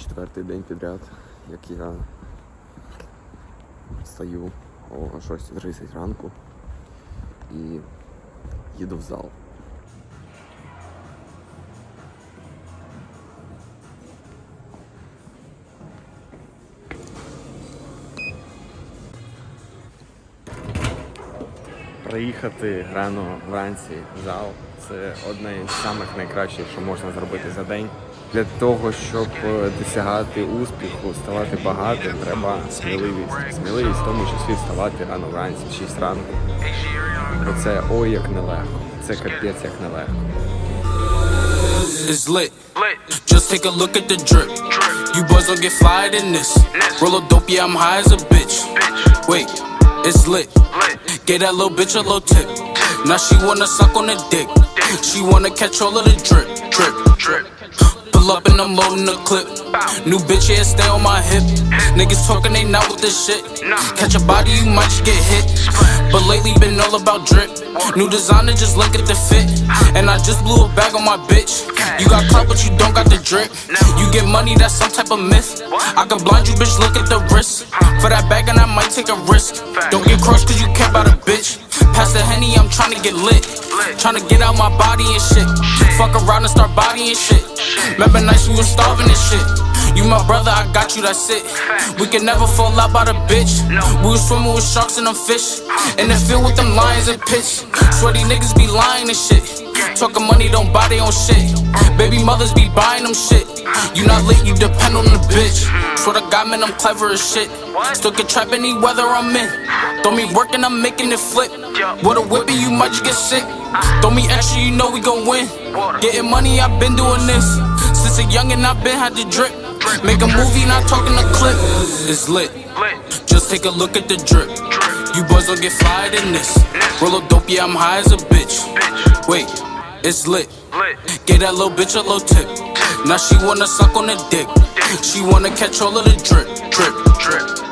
четвертий день підряд, як я встаю о 6.30 ранку і їду в зал. Приїхати рано вранці в зал це одне із самих найкращих, що можна зробити за день. Для того, щоб е, досягати успіху, ставати багатим, треба сміливість. Сміливість в тому числі вставати рано вранці, в 6 ранку. Бо це ой як нелегко. Це капець як нелегко. Just take a look at the drip. You boys don't get flyed in this. Roll a dope, yeah, I'm high as a bitch. Wait, it's lit. Gave that little bitch a little tip. Now she wanna suck on the dick. She wanna catch all of the drip, drip, drip. Pull up and I'm loading the clip. New bitch, yeah, stay on my hip. Niggas talking, they not with this shit. Catch a body, you might just get hit. But lately been all about drip. New designer, just look at the fit. And I just blew a bag on my bitch. You got clout, but you don't got the drip. You get money, that's some type of myth. I can blind you, bitch, look at the wrist. For that bag, and I might take a risk. Don't get crushed, cause you care about a bitch. Pass the henny, I'm tryna get lit. Tryna get out my body and shit. Fuck around and start bodying shit. Remember nights we was starving and shit. You my brother, I got you, that's it. We can never fall out by the bitch. We was swimming with sharks and them fish. In the field with them lions and pitch. Sweaty niggas be lying and shit. Talking money, don't buy their own shit. Baby mothers be buying them shit. You not lit, you depend on the bitch. Swear to God, man, I'm clever as shit. Still can trap any weather I'm in. Throw me working, I'm making it flip. With a whippy, you might just get sick. Throw me extra, you know we gon' win. Getting money, I've been doing this. Since a youngin', I've been had to drip. Make a movie, not talking a clip. It's lit. Just take a look at the drip. You boys don't get flyed in this. Roll a dope, yeah, I'm high as a bitch. Wait, it's lit. Gave that little bitch a little tip. Now she wanna suck on the dick. She wanna catch all of the drip, drip, drip.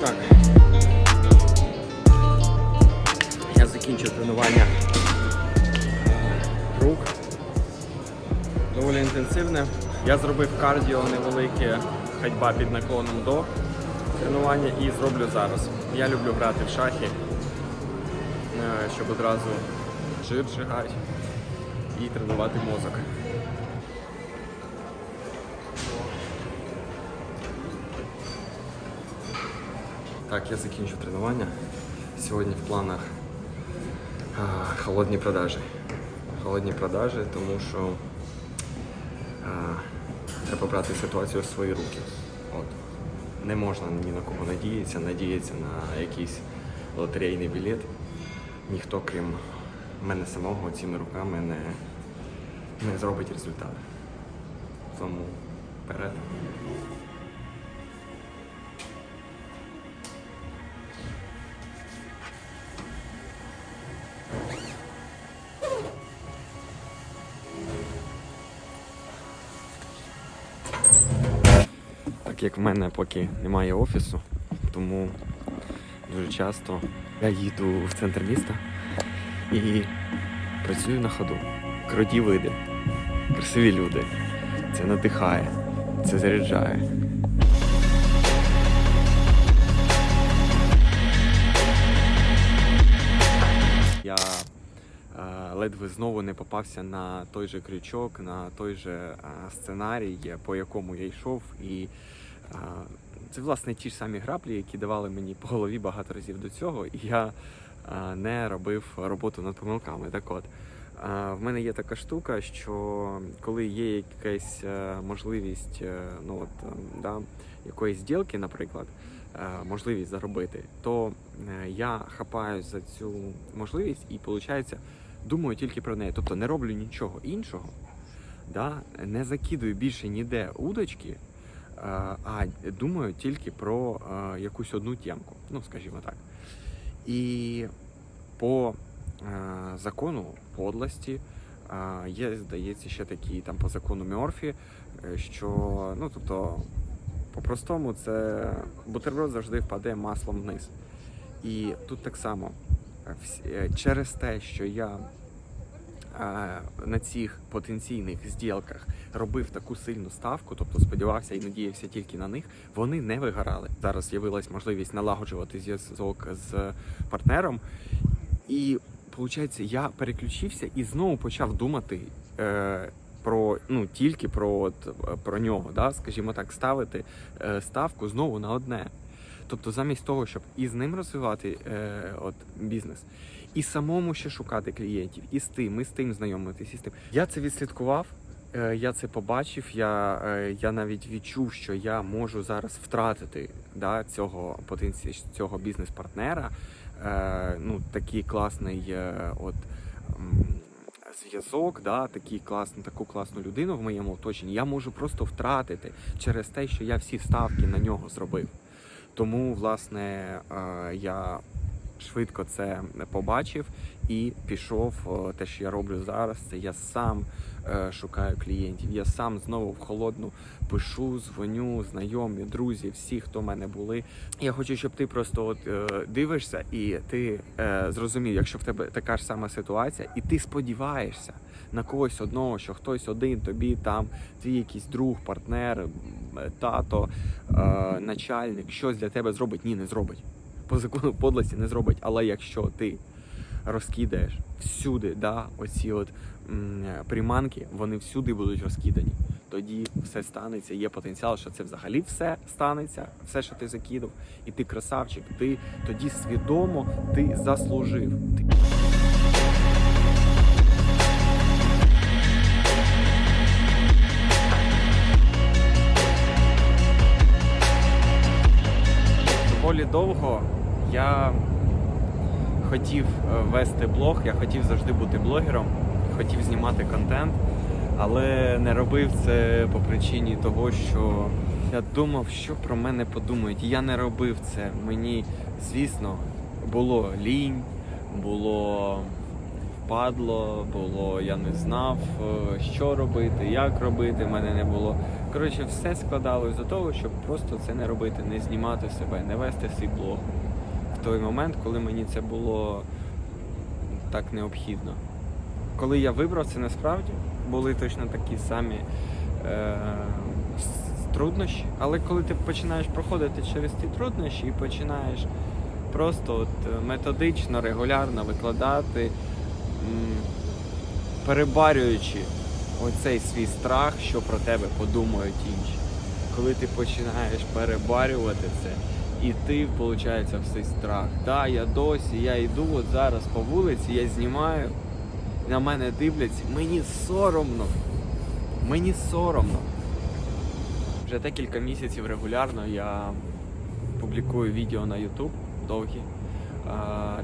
Так. Я закінчив тренування Доволі інтенсивне. Я зробив кардіо невелике, ходьба під наклоном до тренування і зроблю зараз. Я люблю грати в шахи, е, щоб одразу жир зжигати і тренувати мозок. Так, я закінчу тренування. Сьогодні в планах а, холодні продажі. Холодні продажі, тому що треба брати ситуацію в свої руки. От. Не можна ні на кого надіятися, надіятися на якийсь лотерейний білет. Ніхто, крім мене самого, цими руками не, не зробить результат. Тому вперед. Як в мене поки немає офісу, тому дуже часто я їду в центр міста і працюю на ходу. Круті види, красиві люди. Це надихає, це заряджає. Я е, ледве знову не попався на той же крючок, на той же е, сценарій, по якому я йшов. І це власне ті ж самі граблі, які давали мені по голові багато разів до цього, і я не робив роботу над помилками. Так от. В мене є така штука, що коли є якась е, можливість е, ну от, е, да, якоїсь ділки, наприклад, е, можливість заробити, то я хапаюсь за цю можливість і, виходить, думаю тільки про неї. Тобто не роблю нічого іншого, да, не закидую більше ніде удочки, а думаю тільки про якусь одну тємку, ну скажімо так. І по закону подлості є, здається, ще такі там по закону Мьорфі, е, що ну тобто По-простому, це бутерброд завжди впаде маслом вниз. І тут так само. Е, Через те, що я на цих потенційних зділках робив таку сильну ставку, тобто сподівався і надіявся тільки на них, вони не вигорали. Зараз з'явилась можливість налагоджувати зв'язок з партнером, і виходить, я переключився і знову почав думати. Е, про ну тільки про от е, про нього, да, скажімо так, ставити е, ставку знову на одне. Тобто, замість того, щоб і з ним розвивати е, от бізнес, і самому ще шукати клієнтів, і з тим, і з тим знайомитись, і з тим. Я це відслідкував, е, я це побачив. Я, е, я навіть відчув, що я можу зараз втратити да, цього потенці... цього бізнес-партнера. Е, ну, такий класний е, от. Зв'язок, да, такий класний, таку класну людину в моєму оточенні я можу просто втратити через те, що я всі ставки на нього зробив. Тому, власне, е, я швидко це побачив і пішов. Е, Те, що я роблю зараз, це я сам е, шукаю клієнтів. Я сам знову в холодну пишу, дзвоню, знайомі, друзі, всі, хто в мене були. Я хочу, щоб ти просто от дивишся і ти зрозумів, якщо в тебе така ж сама ситуація, і ти сподіваєшся на когось одного, що хтось один тобі там, твій якийсь друг, партнер, тато, е, начальник, щось для тебе зробить, ні, не зробить. По закону подлості не зробить. Але якщо ти розкидаєш всюди, да, оці от м, приманки, вони всюди будуть розкидані. Тоді все станеться. Є потенціал, що це взагалі все станеться, все, що ти закидав, і ти красавчик. Ти тоді свідомо ти заслужив. Довго я хотів е, вести блог, я хотів завжди бути блогером, хотів знімати контент, але не робив це по причині того, що я думав, що про мене подумають. Я не робив це. Мені, звісно, було лінь, було впадло, було, я не знав, е, що робити, як робити, в мене не було. Коротше, все складалось до того, щоб просто це не робити, не знімати себе, не вести свій блог в той момент, коли мені це було так необхідно. Коли я вибрав це насправді, були точно такі самі е, труднощі. Але коли ти починаєш проходити через ці труднощі і починаєш просто от е, методично, регулярно викладати, перебарюючи оцей свій страх, що про тебе подумають інші. Коли ти починаєш перебарювати це, і ти, виходить, в цей страх. Да, я досі, я йду от зараз по вулиці, я знімаю, на мене дивляться, мені соромно. Мені соромно. Вже декілька місяців регулярно я публікую відео на YouTube довгі,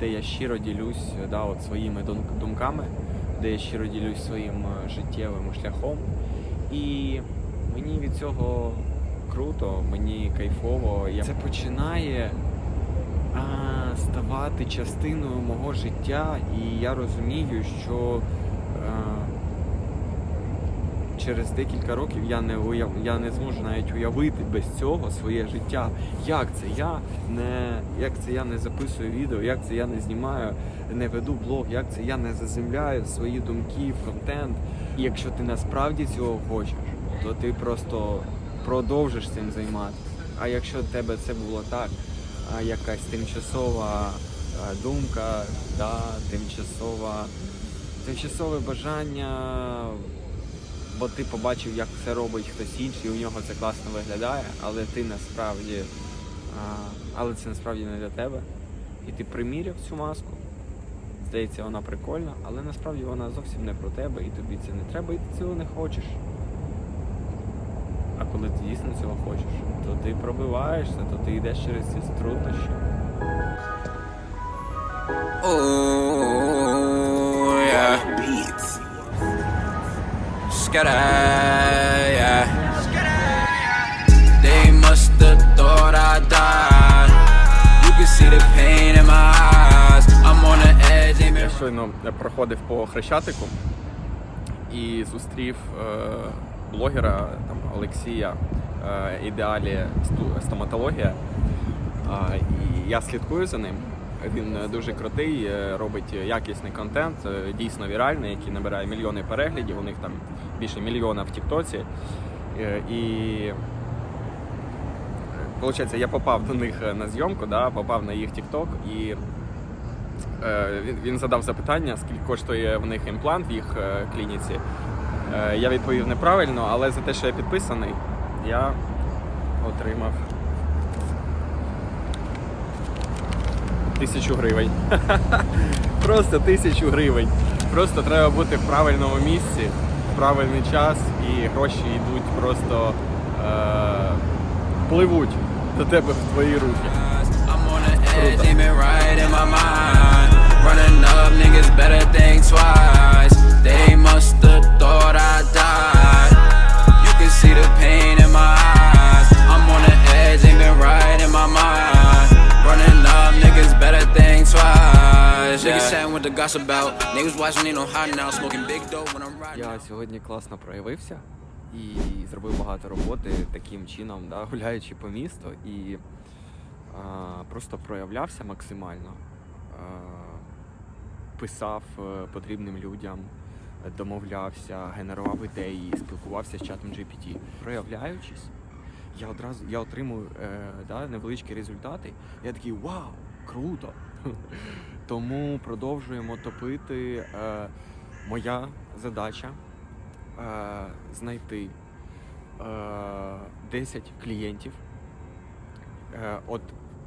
де я щиро ділюсь да, от своїми думками, де я щиро ділюсь своїм е, життєвим шляхом. І мені від цього круто, мені кайфово. Це починає а, ставати частиною мого життя, і я розумію, що а, через декілька років я не уяв... я не зможу навіть уявити без цього своє життя. Як це я не як це я не записую відео, як це я не знімаю, не веду блог, як це я не заземляю свої думки в контент. І якщо ти насправді цього хочеш, то ти просто продовжиш цим займатися. А якщо в тебе це було так, якась тимчасова думка, да, тимчасова, тимчасове бажання, бо ти побачив, як це робить хтось інший, і у нього це класно виглядає, але ти насправді, але це насправді не для тебе. І ти приміряв цю маску. Здається, вона прикольна, але насправді вона зовсім не про тебе, і тобі це не треба, і ти цього не хочеш. А коли ти дійсно цього хочеш, то ти пробиваєшся, то ти йдеш через ці труднощі. Skada, yeah. They must have thought I died. You can see the pain in my eyes. I'm on the edge, Я щойно проходив по Хрещатику і зустрів е, блогера там, Олексія е, ідеалі стоматологія. І я слідкую за ним. Він е, дуже крутий, е, робить якісний контент, е, дійсно віральний, який набирає мільйони переглядів. У них там більше мільйона в Тіктоці. І Получається, я попав до них на зйомку, да, попав на їх TikTok і він, задав запитання, скільки коштує в них імплант в їх клініці. Я відповів неправильно, але за те, що я підписаний, я отримав тисячу гривень. Просто тисячу гривень. Просто треба бути в правильному місці, в правильний час, і гроші йдуть просто е, пливуть до тебе в твої руки. I'm Я сьогодні класно проявився і зробив багато роботи таким чином, да, гуляючи по місту і а, просто проявлявся максимально, а, писав е, потрібним людям, домовлявся, генерував ідеї, спілкувався з чатом GPT. Проявляючись, я одразу я отримую е, да, невеличкі результати. Я такий вау, круто! Тому продовжуємо топити. Е, моя задача е, знайти е, 10 клієнтів. Е, от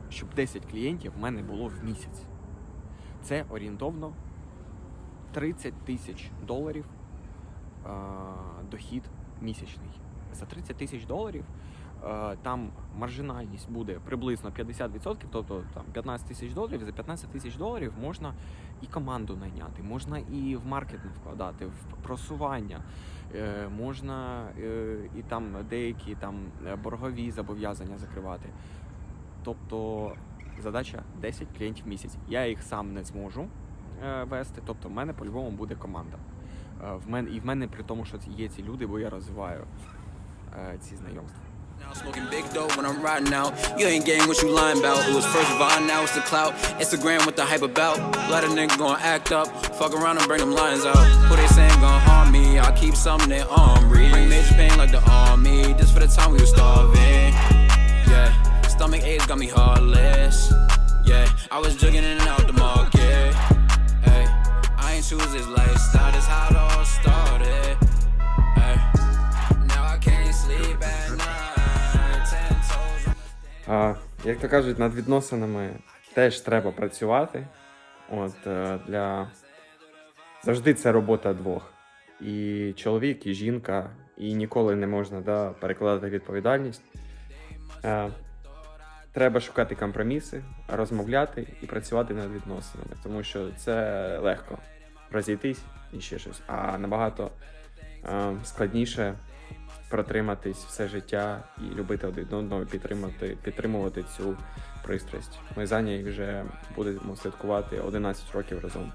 щоб 10 клієнтів в мене було в місяць. Це орієнтовно 30 тисяч доларів дохід місячний. За 30 тисяч доларів там маржинальність буде приблизно 50%, тобто там 15 тисяч доларів. За 15 тисяч доларів можна і команду найняти, можна і в маркетинг вкладати, в просування, е, можна е, і там деякі там е, боргові зобов'язання закривати. Тобто задача 10 клієнтів в місяць. Я їх сам не зможу е, вести, тобто в мене по-любому буде команда. Е, в мене, і в мене при тому, що є ці люди, бо я розвиваю е, ці знайомства. Now smoking big dope when I'm riding out. You ain't getting what you lying about. It was first Vine, now it's the clout. Instagram with the hype about. A lot of niggas gonna act up. Fuck around and bring them lines out. Who they saying gonna harm me? I keep something on read. Bring major pain like the army. Just for the time we was starving. Yeah, stomach aches got me heartless. Yeah, I was jugging in and out the market. Hey, I ain't choose this lifestyle. This how Як то кажуть, над відносинами теж треба працювати. От е, для завжди це робота двох. І чоловік, і жінка, і ніколи не можна да, перекладати відповідальність. Е, треба шукати компроміси, розмовляти і працювати над відносинами, тому що це легко розійтись і ще щось. А набагато е, складніше протриматись все життя і любити один одного, підтримати, підтримувати цю пристрасть. Ми за нею вже будемо святкувати 11 років разом.